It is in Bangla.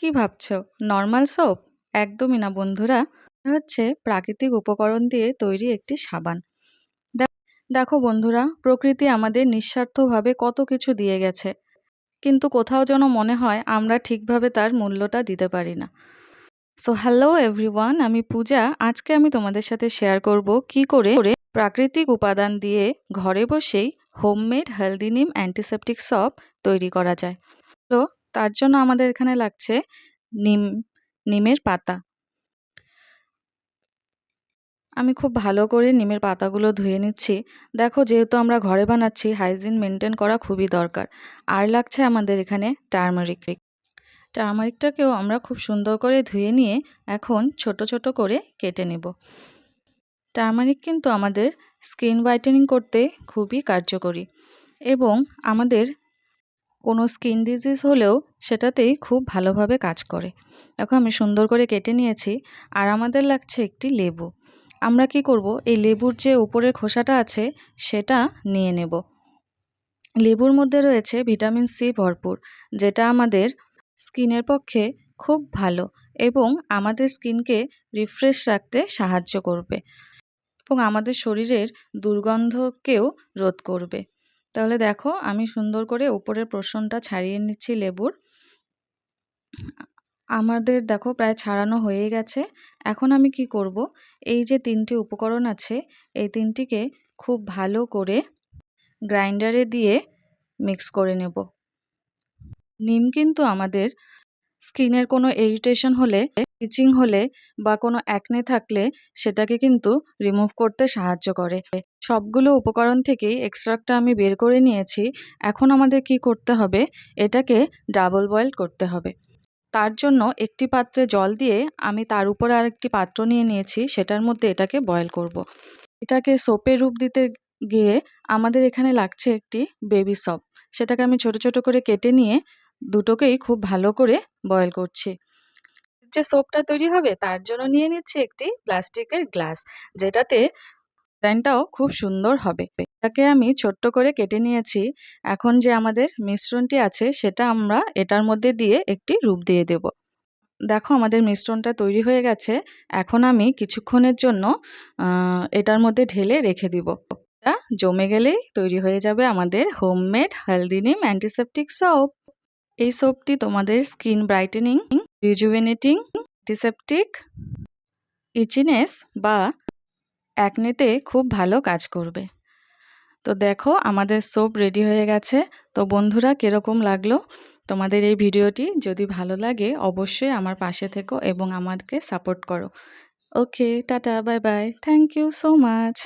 কি ভাবছ? নর্মাল সোপ একদমই না বন্ধুরা। হচ্ছে প্রাকৃতিক উপকরণ দিয়ে তৈরি একটি সাবান। দেখ- বন্ধুরা, প্রকৃতি আমাদের নিঃস্বার্থভাবে কত কিছু দিয়ে গেছে। কিন্তু কোথাও যেন মনে হয় আমরা ঠিকভাবে তার মূল্যটা দিতে পারি না। সো হ্যালো এভরিওয়ান আমি পূজা। আজকে আমি তোমাদের সাথে শেয়ার করব কি করে প্রাকৃতিক উপাদান দিয়ে ঘরে বসেই homemade healthy neem antiseptic soap তৈরি করা যায়। তো তার জন্য আমাদের এখানে লাগছে নিম, নিমের পাতা। আমি খুব ভালো করে নিমের পাতাগুলো ধুয়ে নিচ্ছি। দেখো, যেহেতু আমরা ঘরে বানাচ্ছি হাইজিন মেনটেন করা খুবই দরকার। আর লাগছে আমাদের এখানে টার্মারিক টার্মারিকটাকেও আমরা খুব সুন্দর করে ধুয়ে নিয়ে এখন ছোট ছোট করে কেটে নেব। টার্মারিক কিন্তু আমাদের স্কিন হোয়াইটেনিং করতে খুবই কার্যকরী। এবং আমাদের কোনো স্কিন ডিজিজ হলেও সেটাতেই খুব ভালোভাবে কাজ করে। দেখো আমি সুন্দর করে কেটে নিয়েছি আর আমাদের লাগছে একটি লেবু। আমরা কি করব? এই লেবুর যে উপরের খোসাটা আছে সেটা নিয়ে নেব। লেবুর মধ্যে রয়েছে ভিটামিন সি ভরপুর, যেটা আমাদের স্কিনের পক্ষে খুব ভালো এবং আমাদের স্কিনকে রিফ্রেশ রাখতে সাহায্য করবে এবং আমাদের শরীরের দুর্গন্ধকেও রোধ করবে। তাহলে দেখো আমি সুন্দর করে উপরের পোর্শনটা ছাড়িয়ে নিচ্ছি লেবুর। আমাদের দেখো প্রায় ছাড়ানো হয়ে গেছে। এখন আমি কি করব? এই যে তিনটি উপকরণ আছে, এই তিনটিকে খুব ভালো করে গ্রাইন্ডারে দিয়ে মিক্স করে নেব। নিম কিন্তু আমাদের স্কিনের কোনো ইরিটেশন হলে ইচিং হলে বা কোনো অ্যাকনে থাকলে সেটাকে কিন্তু রিমুভ করতে সাহায্য করে। সবগুলো উপকরণ থেকেই এক্সট্রাক্টটা আমি বের করে নিয়েছি। এখন আমাদের কি করতে হবে? এটাকে ডাবল বয়েল করতে হবে। তার জন্য একটি পাত্রে জল দিয়ে আমি তার উপরে আরেকটি পাত্র নিয়ে নিয়েছি, সেটার মধ্যে এটাকে বয়েল করব। এটাকে সোপের রূপ দিতে গিয়ে আমাদের এখানে লাগছে একটি বেবি সপ সেটাকে আমি ছোট ছোট করে কেটে নিয়ে দুটোকেই খুব ভালো করে বয়েল করছি। যে সোপটা তৈরি হবে তার জন্য নিয়ে নিচ্ছি একটি প্লাস্টিকের গ্লাস যেটাতে ডিজাইনটাও খুব সুন্দর হবে। এটাকে আমি ছোট্ট করে কেটে নিয়েছি। এখন যে আমাদের মিশ্রণটি আছে সেটা আমরা এটার মধ্যে দিয়ে একটি রূপ দিয়ে দেব। দেখো আমাদের মিশ্রণটা তৈরি হয়ে গেছে। এখন আমি কিছুক্ষণের জন্য এটার মধ্যে ঢেলে রেখে দিব। জমে গেলেই তৈরি হয়ে যাবে আমাদের হোমমেড হেলদিনিম অ্যান্টিসেপটিক সোপ এই সোপটি তোমাদের স্কিন ব্রাইটেনিং রিজুভেনেটিং ডিসেপটিক ইচিনেস বা অ্যাকনেতে খুব ভালো কাজ করবে। তো দেখো আমাদের সোপ রেডি হয়ে গেছে। তো বন্ধুরা, কীরকম লাগল তোমাদের এই ভিডিওটি? যদি ভালো লাগে, অবশ্যই আমার পাশে থেকো এবং আমাকে সাপোর্ট করো। Okay tata bye bye thank you so much